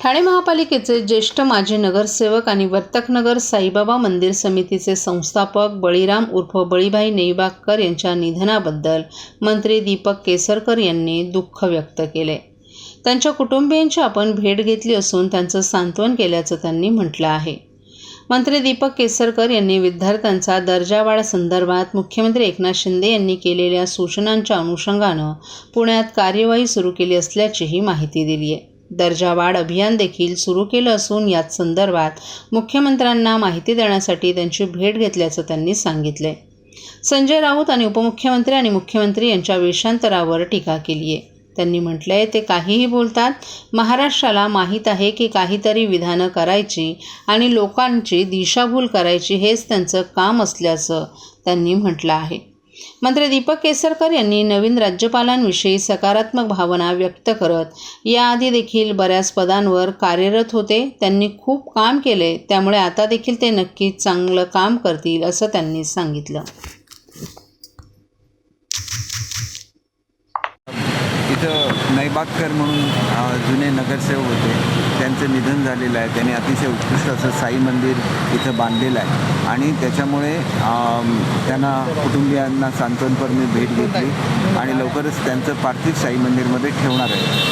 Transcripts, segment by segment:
ठाणे महापालिकेचे ज्येष्ठ माजी नगरसेवक आणि वर्तकनगर साईबाबा मंदिर समितीचे संस्थापक बळीराम उर्फ बळीभाई नेईबागकर यांच्या निधनाबद्दल मंत्री दीपक केसरकर यांनी दुःख व्यक्त केले. त्यांच्या कुटुंबियांची आपण भेट घेतली असून त्यांचं सांत्वन केल्याचं त्यांनी म्हटलं आहे. मंत्री दीपक केसरकर यांनी विद्यार्थ्यांचा दर्जावाढ संदर्भात मुख्यमंत्री एकनाथ शिंदे यांनी केलेल्या सूचनांच्या अनुषंगानं पुण्यात कार्यवाही सुरू केली असल्याचीही माहिती दिली आहे दर्जावाढ अभियान देखील सुरू केलं असून याच संदर्भात मुख्यमंत्र्यांना माहिती देण्यासाठी त्यांची भेट घेतल्याचं त्यांनी सांगितले संजय राऊत आणि उपमुख्यमंत्री आणि मुख्यमंत्री यांच्या वेषांतरावर टीका केली आहे त्यांनी म्हटलंय ते काहीही बोलतात. महाराष्ट्राला माहीत आहे की काहीतरी विधानं करायची आणि लोकांची दिशाभूल करायची हेच त्यांचं काम असल्याचं त्यांनी म्हटलं आहे. मंत्री दीपक केसरकर यांनी नवीन राज्यपालांविषयी सकारात्मक भावना व्यक्त करत याआधी देखील बऱ्याच पदांवर कार्यरत होते त्यांनी खूप काम केले त्यामुळे आता देखील ते नक्कीच चांगलं काम करतील असं त्यांनी सांगितलं. इथं नैबागकर म्हणून जुने नगरसेवक होते. त्यांचं निधन झालेलं आहे. त्यांनी अतिशय उत्कृष्ट असं साई मंदिर इथं बांधलेलं आहे. आणि त्याच्यामुळे त्यांना कुटुंबियांना सांत्वनपर मी भेट घेतली. आणि लवकरच त्यांचं पार्थिव साई मंदिरमध्ये ठेवणार आहे.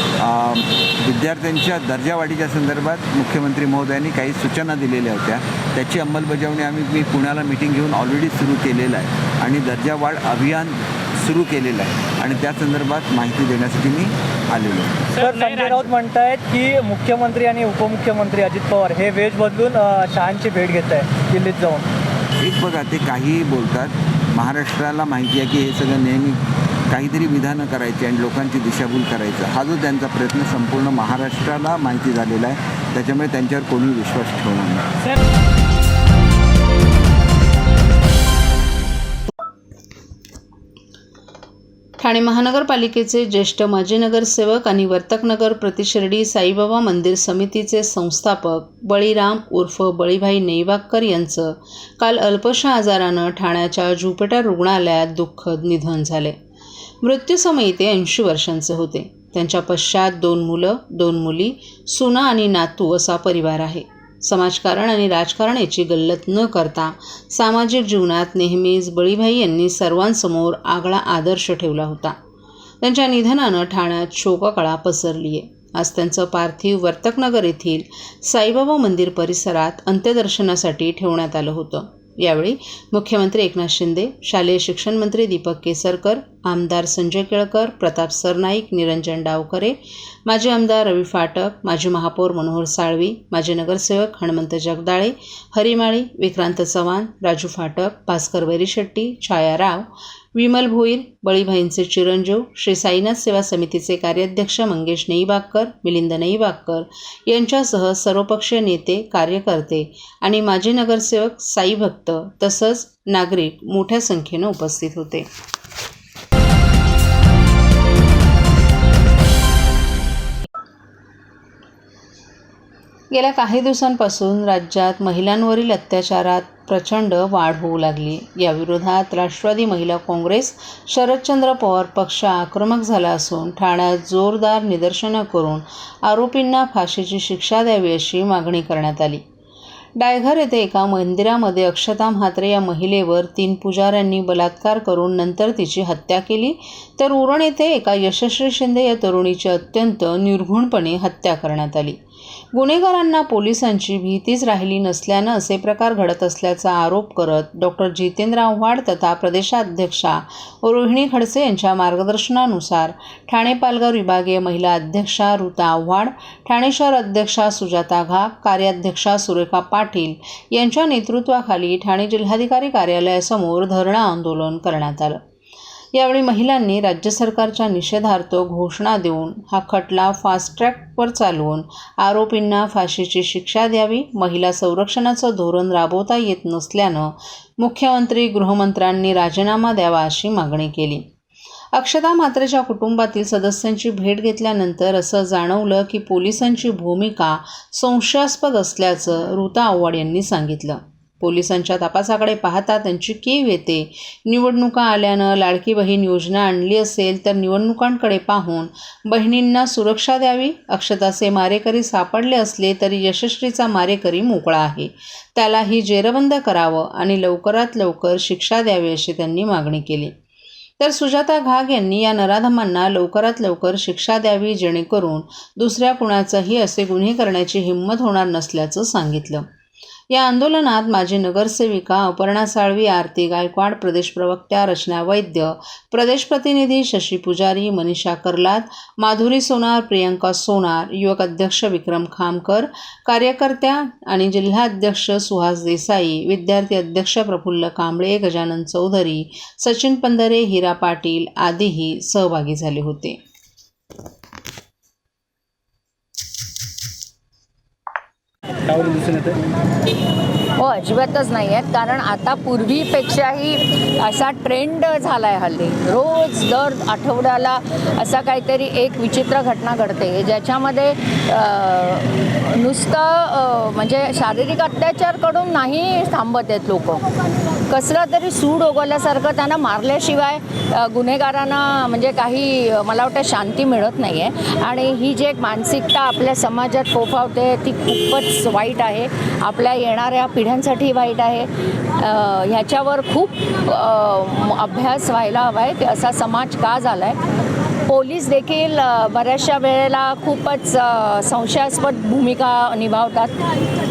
विद्यार्थ्यांच्या दर्जावाढीच्या संदर्भात मुख्यमंत्री महोदयांनी काही सूचना दिलेल्या होत्या. त्याची अंमलबजावणी आम्ही मी पुण्याला मिटिंग घेऊन ऑलरेडी सुरू केलेलं आहे. आणि दर्जावाढ अभियान सुरू केलेलं आहे. आणि त्या संदर्भात माहिती देण्यासाठी मी आलेलो आहे. सर संजय राऊत म्हणतायत की मुख्यमंत्री आणि उपमुख्यमंत्री अजित पवार हे वेज बदलून शहांची भेट घेत आहे दिल्लीत जाऊन. एक बघा ते काहीही बोलतात महाराष्ट्राला माहिती आहे की हे सगळं नेहमी काहीतरी विधानं करायची आणि लोकांची दिशाभूल करायचं. हा जो त्यांचा प्रयत्न संपूर्ण महाराष्ट्राला माहिती झालेला आहे त्याच्यामुळे त्यांच्यावर कोणी विश्वास ठेवणार नाही. ठाणे महानगरपालिकेचे ज्येष्ठ माजी नगरसेवक आणि वर्तकनगर प्रतिशिर्डी साईबाबा मंदिर समितीचे संस्थापक बळीराम उर्फ बळीभाई नेवाक्कर यांचं काल अल्पशा आजारानं ठाण्याच्या ज्युपिटर रुग्णालयात दुःखद निधन झाले. मृत्यूसमयी ते ऐंशी वर्षांचे होते. त्यांच्या पश्चात दोन मुलं दोन मुली सुना आणि नातू असा परिवार आहे. समाजकारण आणि राजकारण याची गल्लत न करता सामाजिक जीवनात नेहमीच बळीभाई यांनी सर्वांसमोर आगळा आदर्श ठेवला होता. त्यांच्या निधनानं ठाण्यात शोककळा पसरली आहे. आज त्यांचं पार्थिव वर्तकनगर येथील साईबाबा मंदिर परिसरात अंत्यदर्शनासाठी ठेवण्यात आलं होतं. यावेळी मुख्यमंत्री एकनाथ शिंदे शालेय शिक्षण मंत्री दीपक केसरकर आमदार संजय केळकर प्रताप सरनाईक निरंजन डावकरे माजी आमदार रवी फाटक माजी महापौर मनोहर साळवी माजी नगरसेवक हणमंत जगदाळे हरिमाळी विक्रांत चव्हाण राजू फाटक भास्कर वैरीशेट्टी छाया राव विमल भोईर बळीभाईंचे चिरंजीव श्री साईनाथ सेवा समितीचे कार्याध्यक्ष मंगेश नेईबागकर मिलिंद नेईबागकर यांच्यासह सर्वपक्षीय नेते कार्यकर्ते आणि माजी नगरसेवक साई भक्त तसंच नागरिक मोठ्या संख्येनं उपस्थित होते. गेल्या काही दिवसांपासून राज्यात महिलांवरील अत्याचारात प्रचंड वाढ होऊ लागली. याविरोधात राष्ट्रवादी महिला काँग्रेस शरदचंद्र पवार पक्ष आक्रमक झाला असून ठाण्यात जोरदार निदर्शनं करून आरोपींना फाशीची शिक्षा द्यावी अशी मागणी करण्यात आली. डायघर येथे एका मंदिरामध्ये अक्षता म्हात्रे या महिलेवर तीन पुजाऱ्यांनी बलात्कार करून नंतर तिची हत्या केली तर उरण येथे एका यशस्वी शिंदे या तरुणीची अत्यंत निर्घुणपणे हत्या करण्यात आली. गुन्हेगारांना पोलिसांची भीतीच राहिली नसल्यानं असे प्रकार घडत असल्याचा आरोप करत डॉक्टर जितेंद्र आव्हाड तथा प्रदेशाध्यक्षा रोहिणी खडसे यांच्या मार्गदर्शनानुसार ठाणे पालघर विभागीय महिला अध्यक्षा ऋता आव्हाड ठाणे शहर अध्यक्षा सुजाता घाग कार्याध्यक्षा सुरेखा पाटील यांच्या नेतृत्वाखाली ठाणे जिल्हाधिकारी कार्यालयासमोर धरणं आंदोलन करण्यात आलं. यावेळी महिलांनी राज्य सरकारच्या निषेधार्थ घोषणा देऊन हा खटला फास्ट ट्रॅकवर चालवून आरोपींना फाशीची शिक्षा द्यावी महिला संरक्षणाचं धोरण राबवता येत नसल्यानं मुख्यमंत्री गृहमंत्र्यांनी राजीनामा द्यावा अशी मागणी केली. अक्षता मात्रेच्या कुटुंबातील सदस्यांची भेट घेतल्यानंतर असं जाणवलं की पोलिसांची भूमिका संशयास्पद असल्याचं ऋता आव्हाड यांनी सांगितलं. पोलिसांच्या तपासाकडे पाहता त्यांची कीव येते. निवडणुका आल्यानं लाडकी बहीण योजना आणली असेल तर निवडणुकांकडे पाहून बहिणींना सुरक्षा द्यावी. अक्षताचे मारेकरी सापडले असले तरी यशस्वीचा मारेकरी मोकळा आहे. त्यालाही जेरबंद करावं आणि लवकरात लवकर शिक्षा द्यावी अशी त्यांनी मागणी केली. तर सुजाता घाग यांनी या नराधमांना लवकरात लवकर शिक्षा द्यावी जेणेकरून दुसऱ्या कुणाचंही असे गुन्हे करण्याची हिंमत होणार नसल्याचं सांगितलं. या आंदोलनात माजी नगरसेविका अपर्णा साळवी आरती गायकवाड प्रदेश प्रवक्त्या रचना वैद्य प्रदेश प्रतिनिधी शशी पुजारी मनीषा कर्लात माधुरी सोनार प्रियंका सोनार युवक अध्यक्ष विक्रम खामकर कार्यकर्त्या आणि जिल्हाध्यक्ष सुहास देसाई विद्यार्थी अध्यक्ष प्रफुल्ल कांबळे गजानन चौधरी सचिन पंधरे हिरा पाटील आदीही सहभागी झाले होते. त्यावरून दिसून येतं हो अजिबातच नाही आहेत. कारण आता पूर्वीपेक्षाही असा ट्रेंड झाला आहे हल्ली. रोज दर आठवड्याला असा काहीतरी एक विचित्र घटना घडते. ज्याच्यामध्ये नुसतं म्हणजे शारीरिक अत्याचारकडून नाही थांबत आहेत लोक. कसलं तरी सूड ओगवल्यासारखं त्यांना मारल्याशिवाय गुन्हेगारांना म्हणजे काही मला वाटतं शांती मिळत नाही आहे आणि ही जी एक मानसिकता आपल्या समाजात फोफावते ती खूपच वाईट आहे. आपल्या येणाऱ्या पिढ्यांसाठी वाईट आहे. ह्याच्यावर खूप अभ्यास व्हायला हवा आहे. की असा समाज का झाला आहे पोलीस देखील बऱ्याचशा वेळेला खूपच संशयास्पद भूमिका निभावतात.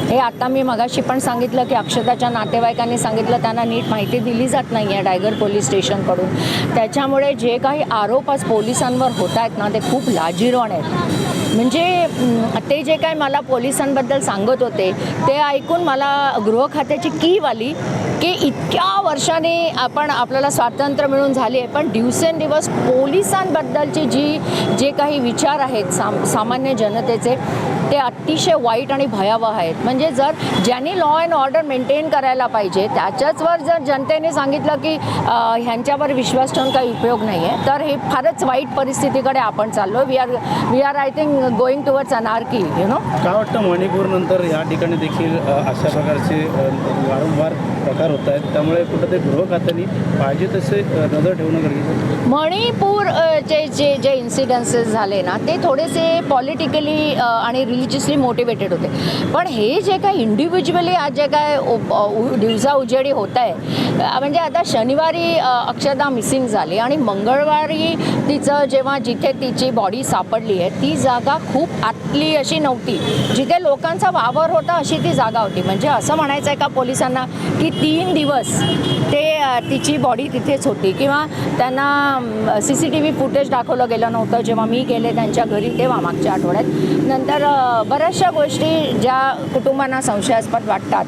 हे आता मी मगाशी पण सांगितलं की अक्षताच्या नातेवाईकांनी सांगितलं त्यांना नीट माहिती दिली जात नाही आहे डायगर पोलीस स्टेशनकडून. त्याच्यामुळे जे काही आरोप आज पोलिसांवर होत आहेत ना ते खूप लाजिरवाण आहेत. म्हणजे ते जे काय मला पोलिसांबद्दल सांगत होते ते ऐकून मला गृह खात्याची कीव आली की इतक्या वर्षांनी आपण आपल्याला स्वातंत्र्य मिळून झाली आहे पण दिवसेंदिवस पोलिसांबद्दलची जी जे काही विचार आहेत साम सामान्य जनतेचे ते अतिशय वाईट आणि भयावह आहेत. म्हणजे जर ज्यांनी लॉ अँड ऑर्डर मेंटेन करायला पाहिजे त्याच्याचवर जर जनतेने सांगितलं की ह्यांच्यावर विश्वास ठेवून काही उपयोग नाही आहे तर हे फारच वाईट परिस्थितीकडे आपण चाललो we are we are I think going towards anarchy you know काय वाटतं मणिपूरनंतर या ठिकाणी देखील अशा प्रकारचे वारंवार प्रकार होत आहेत. त्यामुळे कुठंतरी गृह खात्याने पाहिजे तसे नजर ठेवणं गरजेचं मणिपूर जे जे इन्सिडन्सेस झाले ना ते थोडेसे पॉलिटिकली आणि रिलिजियसली मोटिवेटेड होते. पण हे जे काय इंडिव्हिज्युअली आज जे काय दिवसा उजेडी होत आहे म्हणजे आता शनिवारी अक्षरधा अक्षदा मिसिंग झाली आणि मंगळवारी तिचं जेव्हा जिथे तिची बॉडी सापडली आहे ती जागा खूप आतली अशी नव्हती. जिथे लोकांचा वावर होता अशी ती जागा होती. म्हणजे असं म्हणायचं आहे का पोलिसांना की तीन दिवस ते तिची बॉडी तिथेच होती. किंवा त्यांना C C T V footage दाखवलं गेलं नव्हतं. जेव्हा मी गेले त्यांच्या घरी तेव्हा मागच्या आठवड्यात. नंतर बऱ्याचशा गोष्टी ज्या कुटुंबांना संशयास्पद वाटतात.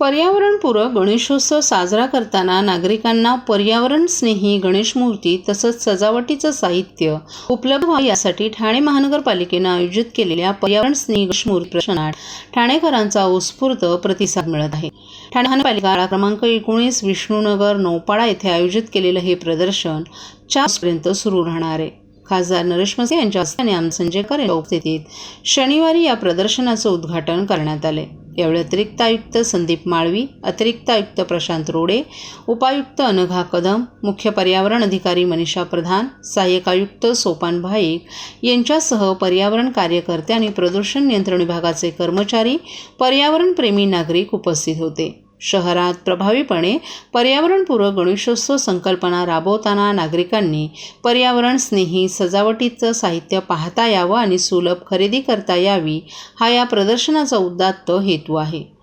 पर्यावरणपूरक गणेशोत्सव साजरा करताना नागरिकांना पर्यावरणस्नेही गणेशमूर्ती तसंच सजावटीचं साहित्य उपलब्ध व्हावं यासाठी ठाणे महानगरपालिकेनं आयोजित केलेल्या पर्यावरणस्नेही गणेशमूर्ती प्रश्नात ठाणेकरांचा उत्स्फूर्त प्रतिसाद मिळत आहे. ठाणे महानगरपालिका क्रमांक एकोणीस विष्णुनगर नौपाडा येथे आयोजित केलेलं हे प्रदर्शन चारपर्यंत सुरू राहणार आहे. खासदार नरेश मसे यांच्या हस्ते आणि आम संजयकर यांच्या उपस्थितीत शनिवारी या प्रदर्शनाचं उद्घाटन करण्यात आले. यावेळी अतिरिक्त आयुक्त संदीप माळवी अतिरिक्त आयुक्त प्रशांत रोडे उपायुक्त अनघा कदम मुख्य पर्यावरण अधिकारी मनीषा प्रधान सहाय्यक आयुक्त सोपान भाईक यांच्यासह पर्यावरण कार्यकर्ते आणि प्रदूषण नियंत्रण विभागाचे कर्मचारी पर्यावरणप्रेमी नागरिक उपस्थित होते. शहरात प्रभावीपणे पर्यावरणपूरक गणेशोत्सव संकल्पना राबवताना नागरिकांनी पर्यावरणस्नेही सजावटीचं साहित्य पाहता यावं आणि सुलभ खरेदी करता यावी हा या प्रदर्शनाचा उदात्त हेतू आहे.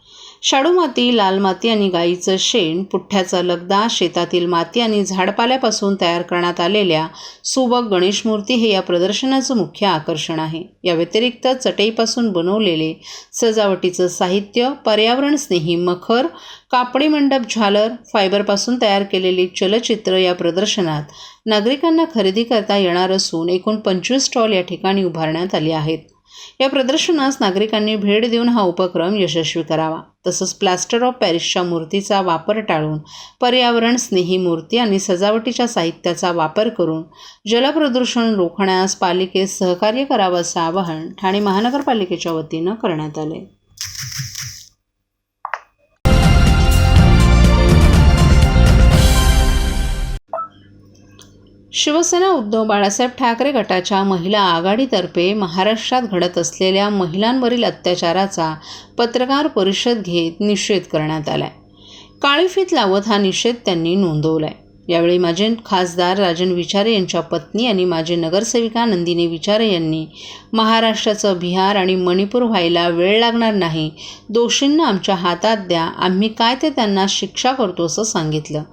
शाडू माती लाल माती आणि गाईचं शेण पुठ्ठ्याचा लगदा शेतातील माती आणि झाडपाल्यापासून तयार करण्यात आलेल्या सुबक गणेश मूर्ती हे या प्रदर्शनाचं मुख्य आकर्षण आहे. या व्यतिरिक्त चटईपासून बनवलेले सजावटीचं साहित्य पर्यावरणस्नेही मखर कापडी मंडप झालर फायबरपासून तयार केलेली चलचित्र या प्रदर्शनात नागरिकांना खरेदी करता येणार असून एकूण पंचवीस स्टॉल या ठिकाणी उभारण्यात आले आहेत. या प्रदर्शनास नागरिकांनी भेट देऊन हा उपक्रम यशस्वी करावा. तसंच प्लास्टर ऑफ पॅरिसच्या मूर्तीचा वापर टाळून पर्यावरण स्नेही मूर्ती आणि सजावटीच्या साहित्याचा वापर करून जलप्रदूषण रोखण्यास पालिकेस सहकार्य करावं असं आवाहन ठाणे महानगरपालिकेच्या वतीनं करण्यात आले शिवसेना उद्धव बाळासाहेब ठाकरे गटाच्या महिला आघाडीतर्फे महाराष्ट्रात घडत असलेल्या महिलांवरील अत्याचाराचा पत्रकार परिषद घेत निषेध करण्यात आलाय. काळी फीत लावत हा निषेध त्यांनी नोंदवलाय. यावेळी माजी खासदार राजन विचारे यांच्या पत्नी आणि माजी नगरसेविका नंदिनी विचारे यांनी महाराष्ट्राचं बिहार आणि मणिपूर व्हायला वेळ लागणार नाही. दोषींना आमच्या हातात द्या. आम्ही काय ते त्यांना शिक्षा करतो असं सांगितलं.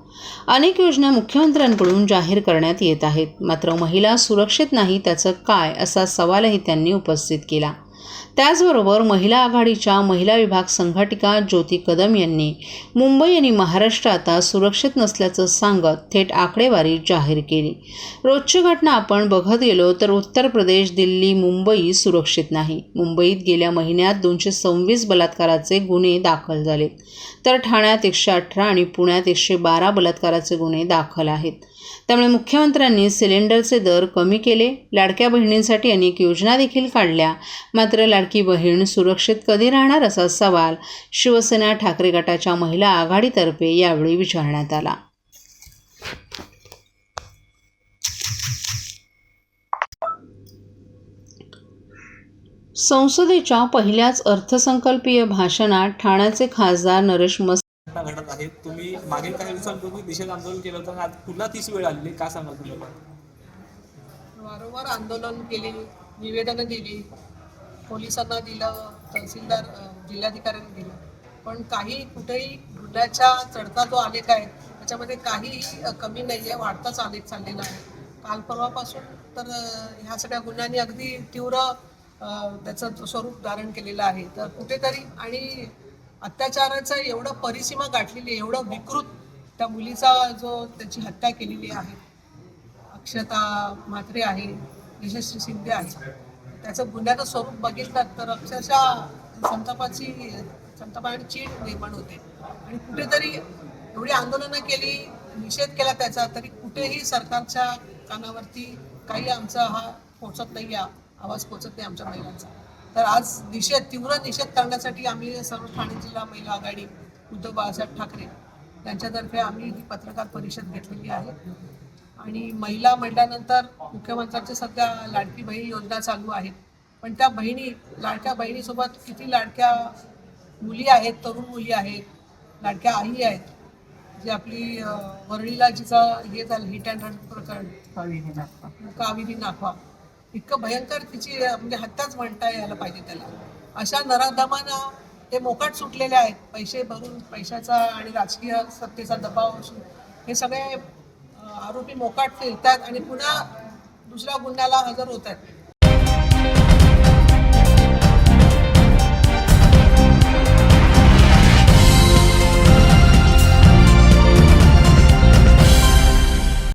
अनेक योजना मुख्यमंत्र्यांकडून जाहीर करण्यात येत आहेत. मात्र महिला सुरक्षित नाही त्याचं काय असा सवालही त्यांनी उपस्थित केला. त्याचबरोबर महिला आघाडीच्या महिला विभाग संघटिका ज्योती कदम यांनी मुंबई आणि महाराष्ट्र आता सुरक्षित नसल्याचं सांगत थेट आकडेवारी जाहीर केली. रोजची घटना आपण बघत गेलो तर उत्तर प्रदेश दिल्ली मुंबई सुरक्षित नाही. मुंबईत गेल्या महिन्यात दोनशे सव्वीस बलात्काराचे गुन्हे दाखल झालेत. तर ठाण्यात एकशे अठरा आणि पुण्यात एकशे बारा बलात्काराचे गुन्हे दाखल आहेत. त्यामुळे मुख्यमंत्र्यांनी सिलेंडरचे दर कमी केले. लाडक्या बहिणींसाठी अनेक योजना देखील काढल्या. मात्र लाडकी बहीण सुरक्षित कधी राहणार असा सवाल शिवसेना ठाकरे गटाच्या महिला आघाडीतर्फे यावेळी विचारण्यात आला. संसदेच्या पहिल्याच अर्थसंकल्पीय भाषणात ठाण्याचे खासदार नरेश मस्त घटना घडत आहेत तुम्ही मागील काही दिवसांपूर्वी दिशेत आंदोलन केलं होतं. आज पुन्हा तीच वेळ आलेली. का सांगाल तुम्ही? वारंवार आंदोलन केली निवेदनं दिली. पोलिसांना दिलं तहसीलदार जिल्हाधिकाऱ्यांनी दिलं. पण काही कुठेही गुन्ह्याच्या चढता जो आलेख आहे त्याच्यामध्ये काहीही कमी नाही आहे वाढताच आलेख चाललेला आहे. काल परवापासून तर ह्या सगळ्या गुन्ह्यांनी अगदी तीव्र त्याचं स्वरूप धारण केलेलं आहे. तर कुठेतरी आणि अत्याचाराचं एवढं परिसीमा गाठलेली आहे एवढं विकृत त्या मुलीचा जो त्याची हत्या केलेली आहे. अक्षता म्हात्रे आहे यशस्वी शिंदे आहे त्याचं गुन्ह्याचं स्वरूप बघितलं तर अक्षरशः संतापाची संताप आणि चीड निर्माण होते. आणि कुठेतरी एवढी आंदोलनं केली निषेध केला त्याचा तरी कुठेही सरकारच्या कानावरती काही आमचा हा पोचत नाही आहे आवाज पोचत नाही आमच्या महिलांचा. तर आज निषेध तीव्र निषेध करण्यासाठी आम्ही सर्व ठाणे जिल्हा महिला आघाडी उद्धव बाळासाहेब ठाकरे यांच्यातर्फे आम्ही ही पत्रकार परिषद घेतलेली आहे. आणि महिला म्हटल्यानंतर मुख्यमंत्र्यांची सध्या लाडकी बहीण योजना चालू आहे. पण त्या बहिणी लाडक्या बहिणीसोबत किती लाडक्या मुली आहेत तरुण मुली आहेत लाडक्या आई आहेत जी आपली वरळीला जिचं हे झालं हिट अँड रन प्रकरण. कावेरी नाखवा इतकं भयंकर तिची म्हणजे हत्याच म्हणता यायला पाहिजे त्याला. अशा नराधमांना ते मोकाट सुटलेले आहेत. पैसे भरून पैशाचा आणि राजकीय सत्तेचा दबाव असून हे सगळे आरोपी मोकाट फिरतात आणि पुन्हा दुसऱ्या गुन्ह्याला हजर होत आहेत.